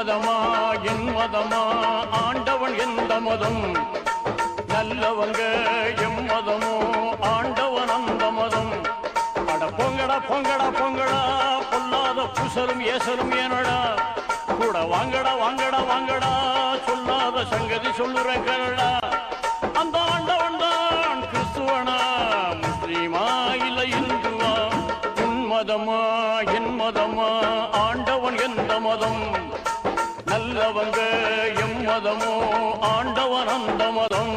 மதமா என் மதமா ஆண்டவன் எந்த மதம்? நல்லவங்க எம் மதமோ ஆண்டவன் அந்த மதம்? அட பொங்கடா பொங்கடா பொங்கடா பொல்லாத புசரும் ஏசரும் ஏனடா? கூட வாங்கடா வாங்கடா வாங்கடா சொல்லாத சங்கதி சொல்லுறேன் கேளடா அந்த ஆண்டவன் தான் கிறிஸ்துவனா? முஸ்லீமா இல்ல இந்துவா? உன் மதமா என் மதமா? ஆண்டவன் எந்த மதம்? நல்லவங்க எம் மதமோ ஆண்டவன் அந்த மதம்.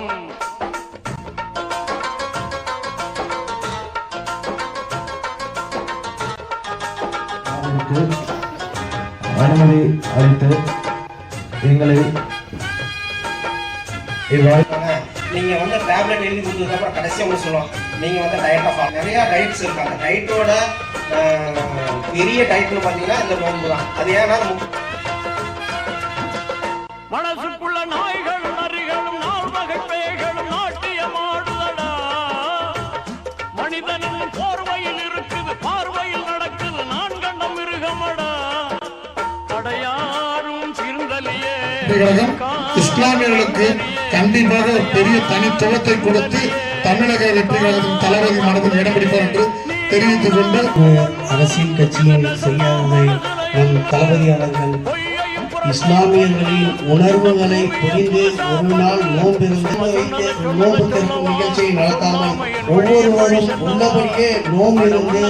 அனுமதி அளித்து எங்களை இவ்வாறு நீங்க வந்து டேப்லெட் எழுதி கொடுத்ததுக்கு அப்புறம் கடைசியா ஒன்று சொல்லுவோம். நீங்க வந்து டயட்டா ஃபாலோ நிறைய டயட்ஸ் இருக்கு அந்த டயட்டோட பெரிய டயட்னு பார்த்தீங்கன்னா இந்த நோன்பு தான் அது ஏன்னா மனசுக்குள்ள நாய்களும் நரிகளும் நால் வகை பேய்களும் நாட்டியமாடுதடா மனிதனின் போர்வையில் இருக்குது பார்வையில் நடக்குது நான் கண்ட மிருகமடா. அடையாரும் சிறுந்தலியே இஸ்லாமியர்களுக்கு கண்டிப்பாக ஒரு பெரிய தனித்துவத்தை கொடுத்து தமிழக வெற்றி கழகத்தின் தளபதி மனதில் இடம் பிடிப்பார் என்று தெரிவித்துக் கொண்டு அரசியல் கட்சியில் செய்யாததை நம் தளபதி அவர்கள் பொய்யையும் இஸ்லாமியர்களின் உணர்வுகளை புரிந்து ஒரு நாள் நோம்பிருந்து நோன்பு திறக்கும் நிகழ்ச்சியை நடத்தாமல் ஒவ்வொருவரும் உள்ளபடியே நோம்பிருந்து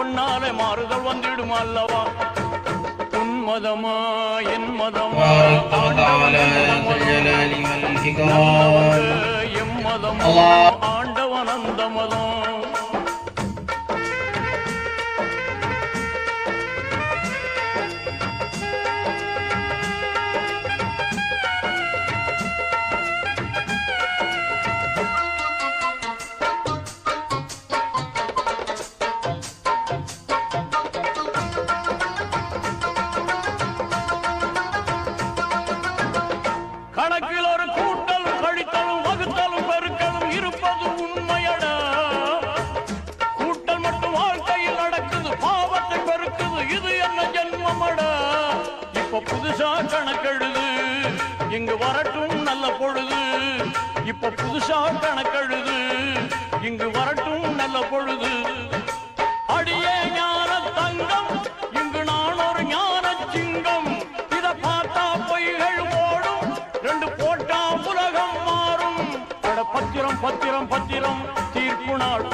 உன்னாலே மாறுதல் வந்துடும் அல்லவா ஆண்டவன் அந்த மதம். இப்ப புதுசா கணக்கெழுது இங்கு வரட்டும் நல்ல பொழுது. இப்ப புதுசா கணக்கெழுது இங்கு வரட்டும் நல்ல பொழுது. அடியே ஞான தங்கம் இங்கு நான் ஒரு ஞான சிங்கம். இத பார்த்தா பொய்கள் ஓடும். ரெண்டு போட்டா உலகம் மாறும். பத்திரம் பத்திரம் பத்திரம் தீர்ப்பு நாள்